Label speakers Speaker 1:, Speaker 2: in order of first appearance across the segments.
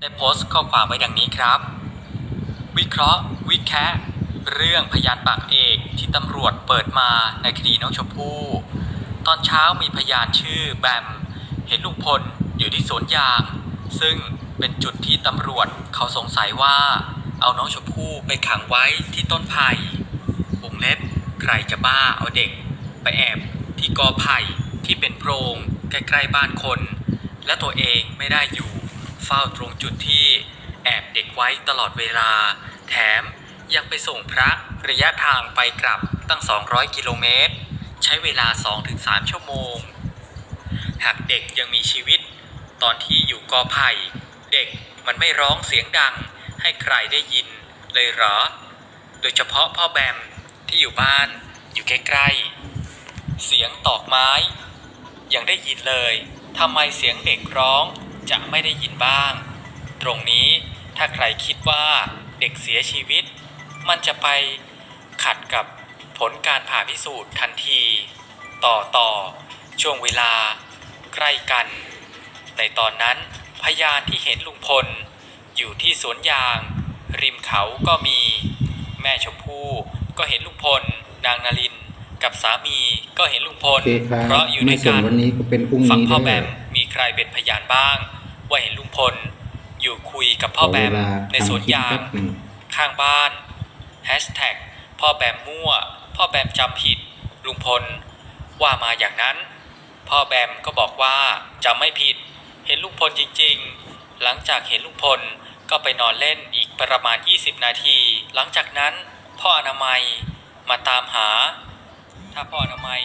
Speaker 1: ได้โพสต์ข้อความไว้ดังนี้ครับ วิเคราะห์ วิแคะเรื่องพยานปากเอกที่ตำรวจเปิดมาในคดีน้องชมพู่ ตอนเช้ามีพยานชื่อแบม เห็นลุงพลอยู่ที่สวนยาง ซึ่งเป็นจุดที่ตำรวจเขาสงสัยว่า เอาน้องชมพู่ไปขังไว้ที่ต้นไผ่วงเล็บใครจะบ้าเอาเด็ก ไปแอบที่กอไผ่ที่เป็นโพรงใกล้ๆบ้านคน และตัวเองไม่ได้อยู่ เฝ้าตรงจุดที่แอบเด็กไว้ตลอดเวลา แถมยังไปส่งพระระยะทางไปกลับตั้ง 200 กิโลเมตร ใช้เวลา 2-3 ชั่วโมง หากเด็กยังมีชีวิต ตอนที่อยู่กอไผ่ เด็กมันไม่ร้องเสียงดังให้ใครได้ยินเลยเหรอ โดยเฉพาะพ่อแบมที่อยู่บ้านอยู่ใกล้ๆ เสียงตอกไม้ ยังได้ยินเลยทำไมเสียงเด็กร้อง จะไม่ได้ยินบ้าง ตรงนี้ถ้าใครคิดว่าเด็กเสียชีวิต มันจะไปขัดกับผลการผ่าพิสูจน์ทันที ต่อต่อช่วงเวลา ใกล้กัน ในตอนนั้นพยานที่เห็นลุงพล อยู่ที่สวนยาง ริมเขาก็มี แม่ชมพู่ก็เห็นลุงพล นางนารินกับสามีก็เห็นลุงพล
Speaker 2: โอเคครับ
Speaker 1: เพราะอยู่
Speaker 2: ไม่
Speaker 1: ด้วย
Speaker 2: ส่ง
Speaker 1: กัน
Speaker 2: วันนี้ก็เป็นพรุ่ง
Speaker 1: ฝั่ง
Speaker 2: นี้
Speaker 1: พ่อแบ
Speaker 2: ได้
Speaker 1: มมีใครเป็นพยานบ้าง ว่าเห็นลุงพล อยู่คุยกับพ่อแบม
Speaker 2: ขเวลา
Speaker 1: ในสวนยาง
Speaker 2: ทำคลิปแป๊บหนึ่ง
Speaker 1: ข้างบ้านแฮชแท็กพ่อแบมมั่ว พ่อแบมจำผิด ลุงพล ว่ามาอย่างนั้น พ่อแบมก็บอกว่าจำไม่ผิด เห็นลุงพลจริงๆ หลังจากเห็นลุงพลก็ไปนอนเล่นอีกประมาณ 20 นาที หลังจากนั้นพ่ออนามัยมาตามหา ถ้าพ่ออนามัย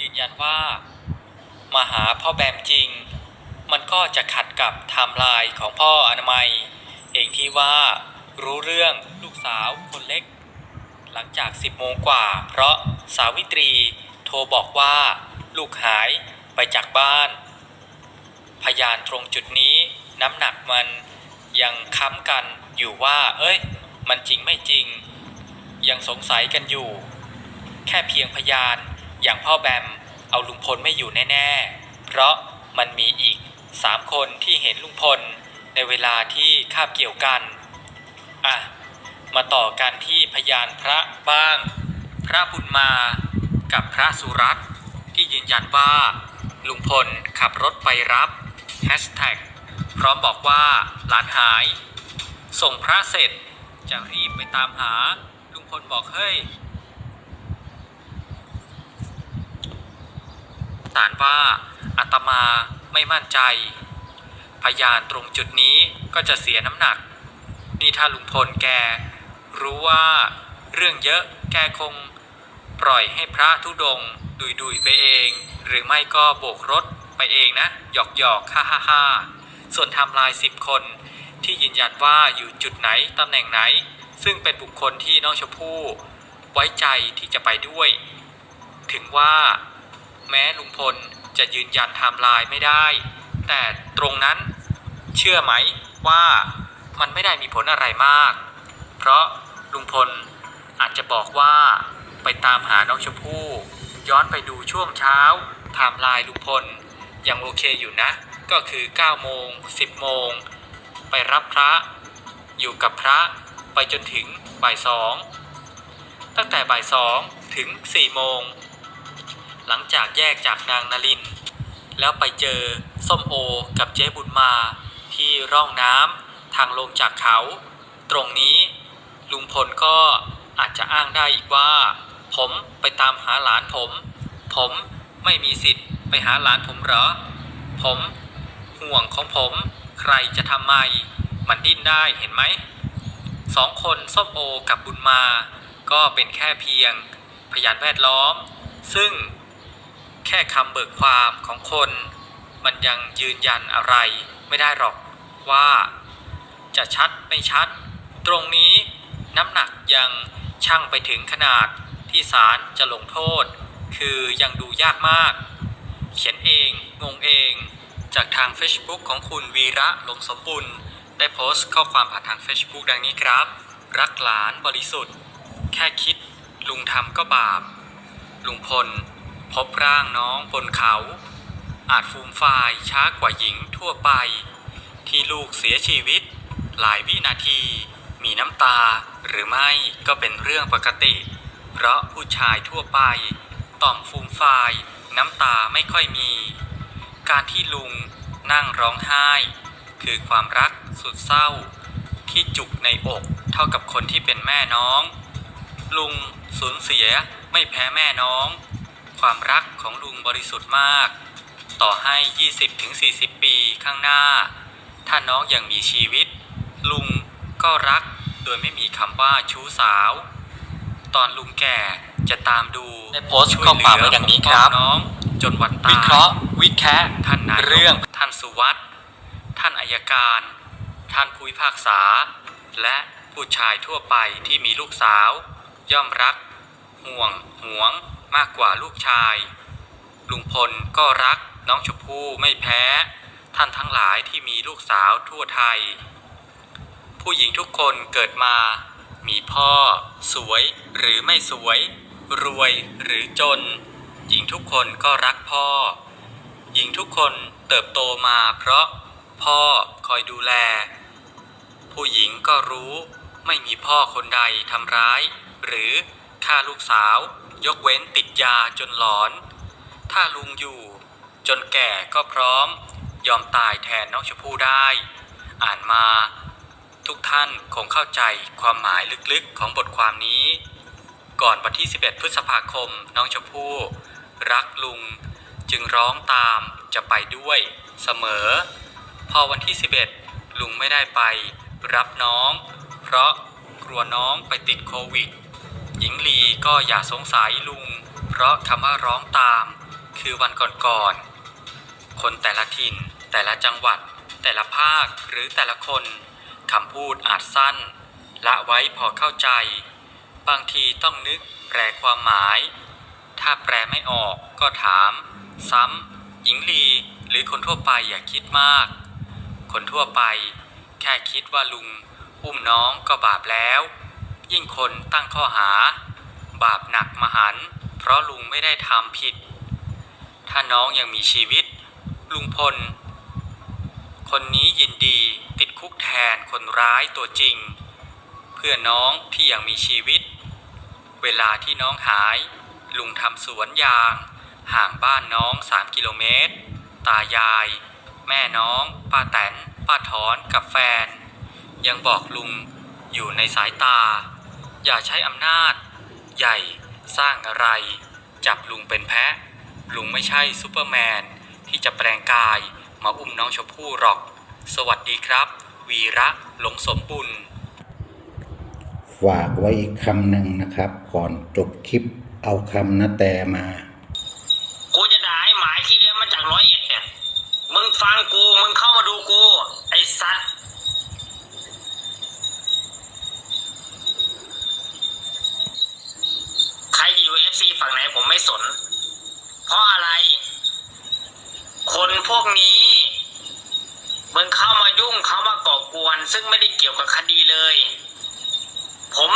Speaker 1: ยืนยันว่า มาหาพ่อแบมจริง มันก็จะขัดกับไทม์ไลน์ของพ่ออนามัย เองที่ว่ารู้เรื่องลูกสาวคนเล็ก หลังจาก 10โมงกว่า เพราะสาวิตรีโทรบอกว่า ลูกหายไปจากบ้าน พยานตรงจุดนี้น้ำหนักมันยังค้ำกันอยู่ว่า เอ้ย มันจริงไม่จริง ยังสงสัยกันอยู่ แค่เพียงพยานอย่างพ่อแบมเอาลุงพลไม่อยู่แน่ ๆ เพราะมันมีอีก สามคนที่เห็นลุงพลในเวลาที่คาบเกี่ยวกัน อะ มาต่อกันที่พยานพระบ้าง พระบุญมากับพระสุรัตน์ที่ยืนยันว่า ลุงพลขับรถไปรับแฮชแท็กพร้อมบอกว่าหลานหาย ส่งพระเสร็จจะรีบไปตามหา ลุงพลบอกเฮ้ยสารว่าอาตมา ไม่มั่นใจ พยานตรงจุดนี้ก็จะเสียน้ำหนัก นี่ถ้าลุงพลแก รู้ว่าเรื่องเยอะแกคง ปล่อยให้พระธุดง ดุยดุยไปเอง หรือไม่ก็โบกรถไปเองนะ หยอกหยอกฮ่าฮ่าฮ่าส่วนทำลายสิบคนที่ยืนยันว่าอยู่จุดไหนตำแหน่งไหน ซึ่งเป็นบุคคลที่น้องชมพู่ไว้ใจที่จะไปด้วย ถึงว่า แม้ลุงพล จะยืนยันไทม์ไลน์ไม่ได้ แต่ตรงนั้นเชื่อไหมว่ามันไม่ได้มีผลอะไรมาก เพราะลุงพลอาจจะบอกว่าไปตามหาน้องชมพู่ ย้อนไปดูช่วงเช้าไทม์ไลน์ลุงพลยังโอเคอยู่นะ ก็คือ9โมง10 โมง ไปรับพระ อยู่กับพระไปจนถึงบ่ายสองตั้งแต่บ่ายสองถึง4โมง หลังจากแยกจากนางนลิน แล้วไปเจอส้มโอกับเจ๊บุญมา ที่ร่องน้ำทางลงจากเขา ตรงนี้ลุงพลก็อาจจะอ้างได้อีกว่า ผมไปตามหาหลานผม ผมไม่มีสิทธิ์ไปหาหลานผมเหรอ ผมห่วงของผมใครจะทำไม มันดิ้นได้เห็นไหมสองคนส้มโอกับบุญมา ก็เป็นแค่เพียงพยานแวดล้อม ซึ่ง แค่คำเบิกความของคน มันยังยืนยันอะไรไม่ได้หรอกว่า จะชัดไม่ชัด ตรงนี้น้ำหนักยังช่างไปถึงขนาดที่ศาลจะลงโทษ คือยังดูยากมาก เขียนเอง งงเอง จากทาง Facebook ของคุณวีระหลงสมบุญได้โพสต์ข้อความผ่านทาง Facebook ดังนี้ครับ รักหลานบริสุทธิ์ แค่คิดลุงทำก็บาป ลุงพล พบร่างน้องบนเขา อาจฟูมฟายช้ากว่าหญิงทั่วไป ที่ลูกเสียชีวิต หลายวินาที มีน้ำตาหรือไม่ก็เป็นเรื่องปกติ เพราะผู้ชายทั่วไป ต่อมฟูมฟายน้ำตาไม่ค่อยมี การที่ลุงนั่งร้องไห้ คือความรักสุดเศร้า ที่จุกในอกเท่ากับคนที่เป็นแม่น้อง ลุงสูญเสียไม่แพ้แม่น้อง ความรักของลุงบริสุทธิ์มาก ต่อให้ 20-40 ปีข้างหน้า ถ้าน้องยังมีชีวิต ลุงก็รักโดยไม่มีคำว่าชู้สาว ตอนลุงแก่จะตามดู
Speaker 2: ได้โพสต์ข้อความไว้ดังนี้ครับ
Speaker 1: น้องจนวันตาย
Speaker 2: วิเคราะห์วิแคะ
Speaker 1: ท่านนายก
Speaker 2: เรื่อง
Speaker 1: ท่านสุวัสด์ท่านอายการ ท่านผู้พิพากษา และผู้ชายทั่วไปที่มีลูกสาว ย่อมรัก ห่วง หวง มากกว่าลูกชาย ลุงพลก็รักน้องชมพู่ไม่แพ้ ท่านทั้งหลายที่มีลูกสาวทั่วไทย ผู้หญิงทุกคนเกิดมา มีพ่อ สวยหรือไม่สวย รวยหรือจน หญิงทุกคนก็รักพ่อ หญิงทุกคนเติบโตมาเพราะพ่อคอยดูแล ผู้หญิงก็รู้ไม่มีพ่อคนใดทำร้าย หรือฆ่าลูกสาว ยกเว้นติดยาจนหลอน ถ้าลุงอยู่ จนแก่ก็พร้อม ยอมตายแทนน้องชมพู่ได้ อ่านมา ทุกท่านคงเข้าใจความหมายลึกๆของบทความนี้ ก่อนวันที่ 11 พฤษภาคมน้องชมพู่ รักลุง จึงร้องตามจะไปด้วย เสมอ พอวันที่ 11 ลุงไม่ได้ไป รับน้อง เพราะกลัวน้องไปติดโควิด หญิงลีก็อย่าสงสัยลุง เพราะคำว่าร้องตาม คือวันก่อนๆคนแต่ละถิ่น แต่ละจังหวัด แต่ละภาคหรือแต่ละคนคำพูดอาจสั้น ละไว้พอเข้าใจ บางทีต้องนึกแปลความหมาย ถ้าแปลไม่ออกก็ถาม ซ้ำหญิงลีหรือคนทั่วไปอย่าคิดมาก คนทั่วไป แค่คิดว่าลุง อุ้มน้องก็บาปแล้ว ยิ่งคนตั้งข้อหา บาปหนักมหัน เพราะลุงไม่ได้ทำผิด ถ้าน้องยังมีชีวิต ลุงพล คนนี้ยินดีติดคุกแทนคนร้ายตัวจริง เพื่อน้องที่ยังมีชีวิต เวลาที่น้องหาย ลุงทำสวนยาง ห่างบ้านน้องสามกิโลเมตร ตายาย แม่น้อง ป้าแตน ป้าถอนกับแฟน ยังบอกลุงอยู่ในสายตา อย่าใช้อำนาจ ใหญ่สร้างอะไร จับลุงเป็นแพะ ลุงไม่ใช่ซูเปอร์แมน ที่จะแปลงกายมาอุ้มน้องชมพู่หรอก สวัสดีครับ วีระหลงสมบุญ
Speaker 3: ฝากไว้อีกคำหนึ่งนะครับ ก่อนจบคลิปเอาคำนาแต่มา
Speaker 4: กูจะด่าให้หมายที่เรียนมาจากร้อยเอ็ดเนี่ย มึงฟังกู มึงเข้ามาดูกู ไอ้สัตว์ ใครจะอยู่เอฟซีฝั่งไหนผมไม่สน เพราะอะไร คน พวกนี้มึงเข้ามายุ่งเข้ามาก่อกวน ซึ่งไม่ได้เกี่ยวกับคดีเลย ผม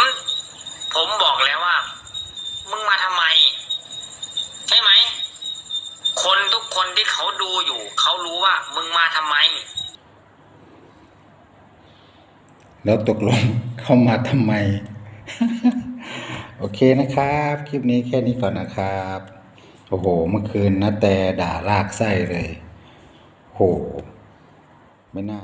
Speaker 4: ผมบอกแล้วว่า มึงมาทำไม ใช่ไหม คนทุกคนที่เขาดูอยู่ เขารู้ว่า มึงมาทำไม
Speaker 3: แล้วตกลงเข้ามาทำไม โอเคนะครับ คลิปนี้แค่นี้ก่อนนะครับ โอ้โห เมื่อคืนนาแต่ด่าลากไส้เลย โห ไม่น่า